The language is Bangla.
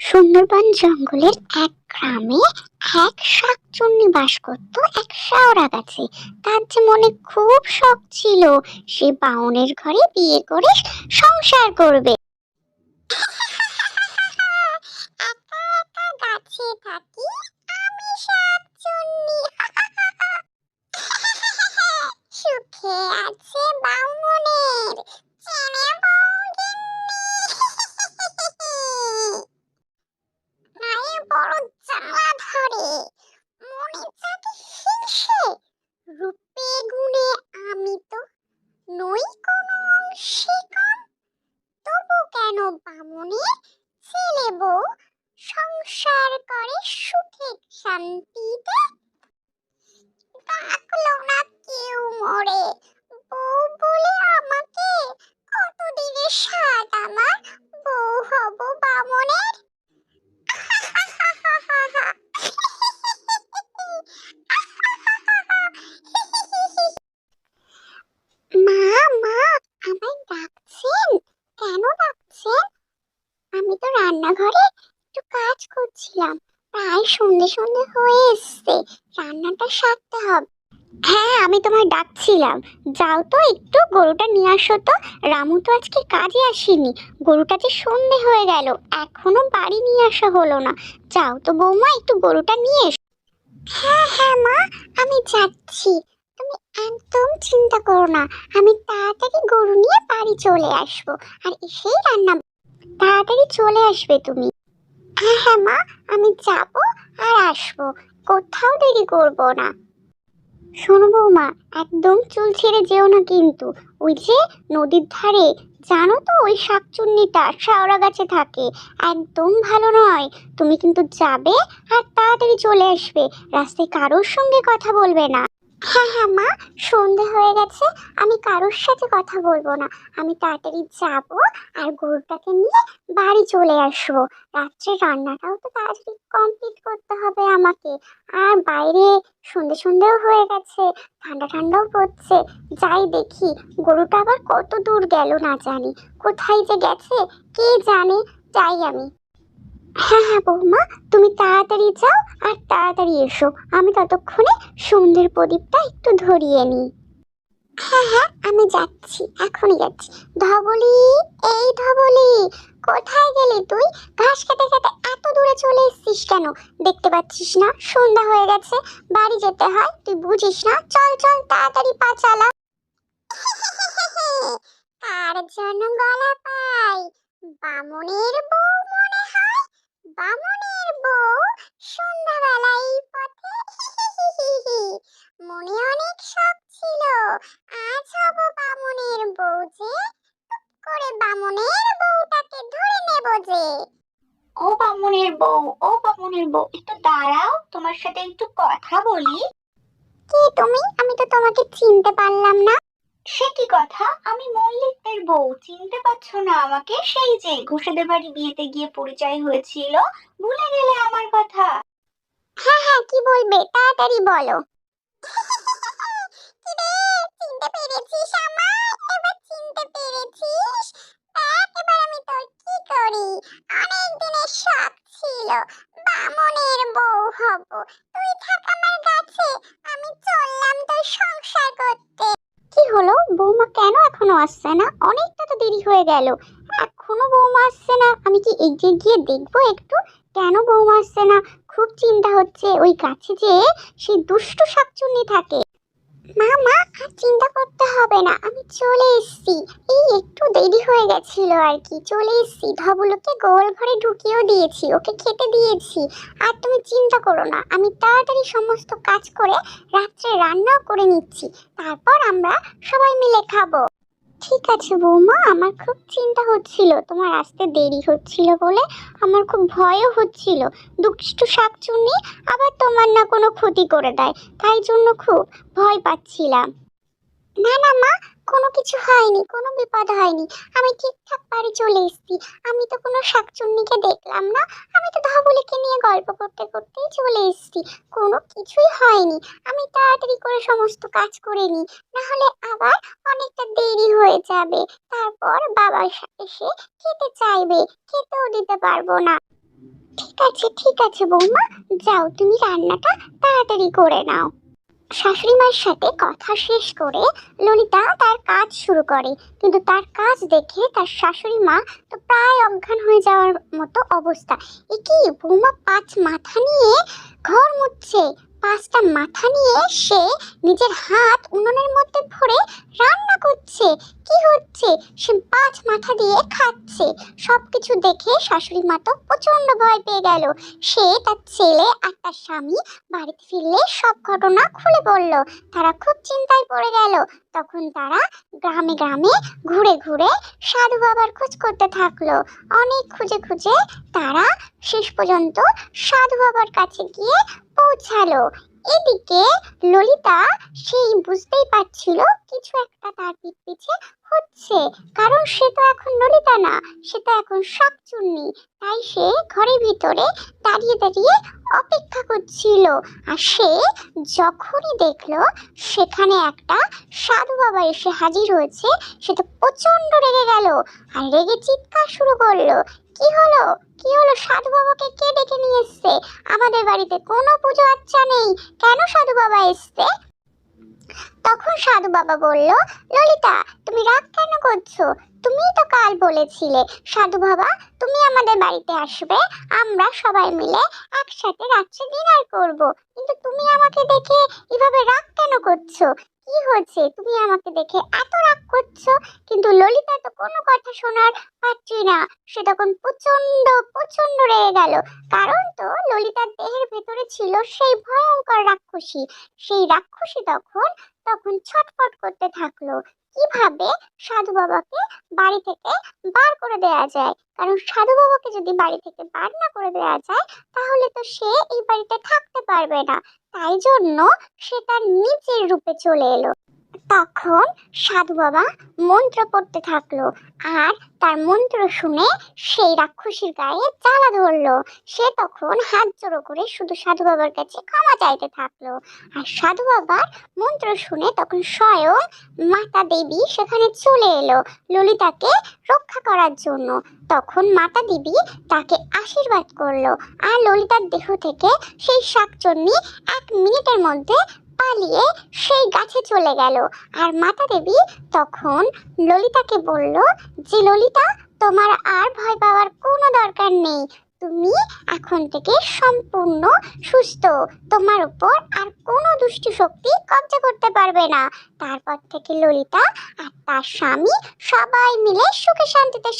সুন্দরবন জঙ্গলের এক গ্রামে এক শাকচুন্নি বাস করত এক শাওরা গাছে। তার যে মনে খুব শখ ছিল, সে বাউনের ঘরে বিয়ে করে সংসার করবে একা একা গাছে থাকি আমি শাকচুন্নি সুখে আছে বামুনের চেনে গায়ে বড় জ্বালা ধরে মনে জাগে হিংসে রূপে গুণে আমি তো নই কোনো অংশে কম তবু কেন বামুনে ছেলে বউ সংসার করে সুখে শান্তিতে। ডাকলো না কেউ মরে। বউ বলে আমাকে কতদিনের স্বাদ আমার? বউ হব বামনের। মা মা, আমায় ডাকছেন। কেন ডাকছেন? আমি তো রান্নাঘরে কাজ করছিলাম। প্রায় সন্ধে সন্ধে হয়ে এসছে। রান্নাটা সারতে হবে। হ্যাঁ আমি তোমায় ডাকছিলাম। যাও তো একটু গরুটা নিয়ে আসো তো। রামু তো আজকে কাজে আসেনি। গরুটা যে সন্ধে হয়ে গেল, এখনও বাড়ি নিয়ে আসা হলো না। যাও তো বৌমা, একটু গরুটা নিয়ে এসো। হ্যাঁ হ্যাঁ মা, আমি যাচ্ছি। তুমি একদম চিন্তা করো না। আমি তাড়াতাড়ি গরু নিয়ে বাড়ি চলে আসব। আর এসেই রান্না তাড়াতাড়ি চলে আসবে তুমি। হ্যাঁ মা, আমি যাব আর আসব। কোথাও দেরি করব না। শোনো বৌমা, একদম চুল ছেড়ে যেও না কিন্তু। ওই যে নদীর ধারে, জানো তো ওই শাকচুন্নিটা শাওড়া গাছে থাকে। একদম ভালো নয়। তুমি কিন্তু যাবে আর তাড়াতাড়ি চলে আসবে। রাস্তায় কারোর সঙ্গে কথা বলবে না। হ্যাঁ হ্যাঁ মা, সন্ধে হয়ে গেছে। আমি কারোর সাথে কথা বলব না। আমি তাড়াতাড়ি যাব আর গরুটাকে নিয়ে বাড়ি চলে আসব। রাত্রে রান্নাটাও তো তাড়াতাড়ি কমপ্লিট করতে হবে আমাকে। আর বাইরে সন্ধে সন্ধেও হয়ে গেছে, ঠান্ডা ঠান্ডাও পড়ছে। যাই দেখি, গরুটা আবার কত দূর গেল না জানি। কোথায় যে গেছে, কে জানে? যাই আমি। হ্যাঁ হ্যাঁ বৌমা, তুমি তাড়াতাড়ি যাও আর তাড়াতাড়ি এসো। আমি ততক্ষণে সন্ধ্যের প্রদীপটা একটু ধরিয়ে নিই। হ্যাঁ হ্যাঁ আমি যাচ্ছি, এখনই যাচ্ছি। ধবলি, এই ধবলি, কোথায় গেলি তুই? ঘাস খেতে খেতে এত দূরে চলে এসেছিস কেন? দেখতে পাচ্ছিস না, সন্ধ্যা হয়ে গেছে, বাড়ি যেতে হয়, তুই বুঝিস না। চল চল, তাড়াতাড়ি পা চালা কার জন্য গলা পাই, বামুনের বউ বামুনের বউ সন্ধ্যাবেলায় এই পথে। মনে অনেক শখ ছিল। আজ হব বামুনের বউ যে করে বামুনের বউটাকে ধরে নেব যে। ও বামুনের বউ ও বামুনের বউ একটু দাঁড়াও তোমার সাথে একটু কথা বলি। কে তুমি? আমি তো তোমাকে চিনতে পারলাম না। সে কি কথা? আমি মল্লিকদের বউ চিনতে পারছ না আমাকে? সেই যে ঘোষাদের বাড়ি বিয়েতে গিয়ে পরিচয় হয়েছিল ভুলে গেলে আমার কথা। হ্যাঁ হ্যাঁ কি বলবে? তাড়াতাড়ি বলো। বামনের বউ হব। তুই থাক আমার কাছে আমি চললাম তোর সংসার করতে। হলো? বৌমা কেন এখনও আসছে না? অনেকটা তো দেরি হয়ে গেল। এখনও বৌমা আসছে না? আমি কি এগিয়ে গিয়ে দেখব একটু? কেন বৌমা আসছে না? খুব চিন্তা হচ্ছে। ওই গাছে যে সেই দুষ্টু শাকচুন্নি থাকে। মা মা, আর চিন্তা করতে হবে না, আমি চলে এসেছি। এই একটু দেরি হয়ে গেছিল আর কি, চলে এসেছি। ধবলকে গোল ঘরে ঢুকিয়েও দিয়েছি, ওকে খেতে দিয়েছি। আর তুমি চিন্তা করো না, আমি তাড়াতাড়ি সমস্ত কাজ করে রাত্রে রান্নাও করে নিচ্ছি। তারপর আমরা সবাই মিলে খাব। ঠিক আছে বৌমা, আমার খুব চিন্তা হচ্ছিল। তোমার আসতে দেরি হচ্ছিল বলে আমার খুব ভয়ও হচ্ছিল। দুষ্টু শাকচুন্নি আবার তোমার না কোনো ক্ষতি করে দেয়, তাই জন্য খুব ভয় পাচ্ছিলাম। না না মা কোনো কিছু হয়নি, কোনো বিপদ হয়নি। আমি ঠিকঠাক বাড়ি চলে এসেছি। আমি তো কোনো শাকচুন্নিকে দেখলাম না। আমি তো ধাবুলিকে নিয়ে গল্প করতে করতেই চলে এসেছি। কোনো কিছুই হয়নি। আমি তাড়াতাড়ি করে সমস্ত কাজ করে নিই। নাহলে আবার অনেকটা দেরি হয়ে যাবে। তারপর বাবা এসে খেতে চাইবে। খেতেও দিতে পারব না। ঠিক আছে ঠিক আছে বৌমা। যাও, তুমি রান্নাটা তাড়াতাড়ি করে নাও। শাশুড়ি মায়ের সাথে কথা শেষ করে ললিতা তার কাজ শুরু করে। কিন্তু তার কাজ দেখে তার শাশুড়ি মা তো প্রায় অজ্ঞান হয়ে যাওয়ার মতো অবস্থা। এ কি বৌমা পাঁচ মাথা নিয়ে ঘর মুছছে। পাঁচটা মাথা নিয়ে সে নিজের হাত উনুনের মধ্যে ভরে রান্না করছে। কি হচ্ছে? সে পাঁচ মাথা দিয়ে খাচ্ছে। সব কিছু দেখে শাশুড়ি মা তো প্রচণ্ড ভয় পেয়ে গেল। সে তার ছেলে আর তার স্বামী বাড়িতে ফিরলে সব ঘটনা খুলে বলল। তারা খুব চিন্তায় পড়ে গেল। তখন তারা গ্রামে গ্রামে ঘুরে ঘুরে সাধু বাবার খোঁজ করতে থাকল। অনেক খুঁজে খুঁজে তারা শেষ পর্যন্ত সাধু বাবার কাছে গিয়ে পৌঁছালো। এদিকে ললিতা সেই বুঝতেই পারছিল কিছু একটা তার পিছে হচ্ছে, কারণ সে তো এখন ললিতা না, সে তো এখন শাকচুন্নি, তাই সে ঘরের ভিতরে দাঁড়িয়ে দাঁড়িয়ে অপেক্ষা করছিল। আর সে যখনই দেখল সেখানে একটা সাধু বাবা এসে হাজির হয়েছে, সে তো প্রচণ্ড রেগে গেল, আর রেগে চিৎকার শুরু করল কি হলো? কি হলো? সাধু বাবাকে কে ডেকে নিয়ে এসছে? আমাদের বাড়িতে কোনো পুজো আচ্ছা নেই। কেন সাধু বাবা এসছে? তখন সাধু বাবা বলল, ললিতা, তুমি রাগ কেন করছ? তুমি তো কাল বলেছিলে। সাধু বাবা, তুমি আমাদের বাড়িতে আসবে। আমরা সবাই মিলে একসাথে রাত্রে ডিনার করব। কিন্তু তুমি আমাকে দেখে এভাবে রাগ কেন করছ? কি হচ্ছে? তুমি আমাকে দেখে এত রাগ করছ, কিন্তু ললিতা তো কোনো কথা শোনার পাচ্ছি না। সে তখন প্রচণ্ড প্রচণ্ড রেগে গেল। কারণ তো ললিতার দেহের ভেতরে ছিল সেই ভয়ঙ্কর রাক্ষসী। সেই রাক্ষসী তখন তখন ছটফট করতে থাকল। কীভাবে সাধু বাবাকে বাড়ি থেকে বার করে দেওয়া যায়? কারণ সাধু বাবাকে যদি বাড়ি থেকে বার না করে দেওয়া যায়, তাহলে তো সে এই বাড়িতে থাকতে পারবে না। তাই জন্য সে তার নিজের রূপে চলে এলো। তখন সাধু বাবা মন্ত্র পড়তে থাকল আর তার মন্ত্র শুনে সেই রাক্ষসীর গায়ে জ্বালা ধরলো। সে তখন হাত জোড়ো করে শুধু সাধু বাবার কাছে ক্ষমা চাইতে থাকল আর সাধু বাবার মন্ত্র শুনে তখন স্বয়ং মাতা দেবী সেখানে চলে এলো ললিতাকে রক্ষা করার জন্য। তখন মাতা দেবী তাকে আশীর্বাদ করল আর ললিতার দেহ থেকে সেই শাকচন্নি এক মিনিটের মধ্যে পালিয়ে সেই গাছে চলে গেল। আর মাতা দেবী তখন ললিতাকে বলল যে, ললিতা, তোমার আর ভয় পাওয়ার কোনো দরকার নেই। তুমি এখন থেকে সম্পূর্ণ সুস্থ। তোমার উপর আর কোনো দুষ্টু শক্তি কবজা করতে পারবে না। তারপর থেকে ললিতা আর তার স্বামী সবাই মিলে সুখে শান্তিতে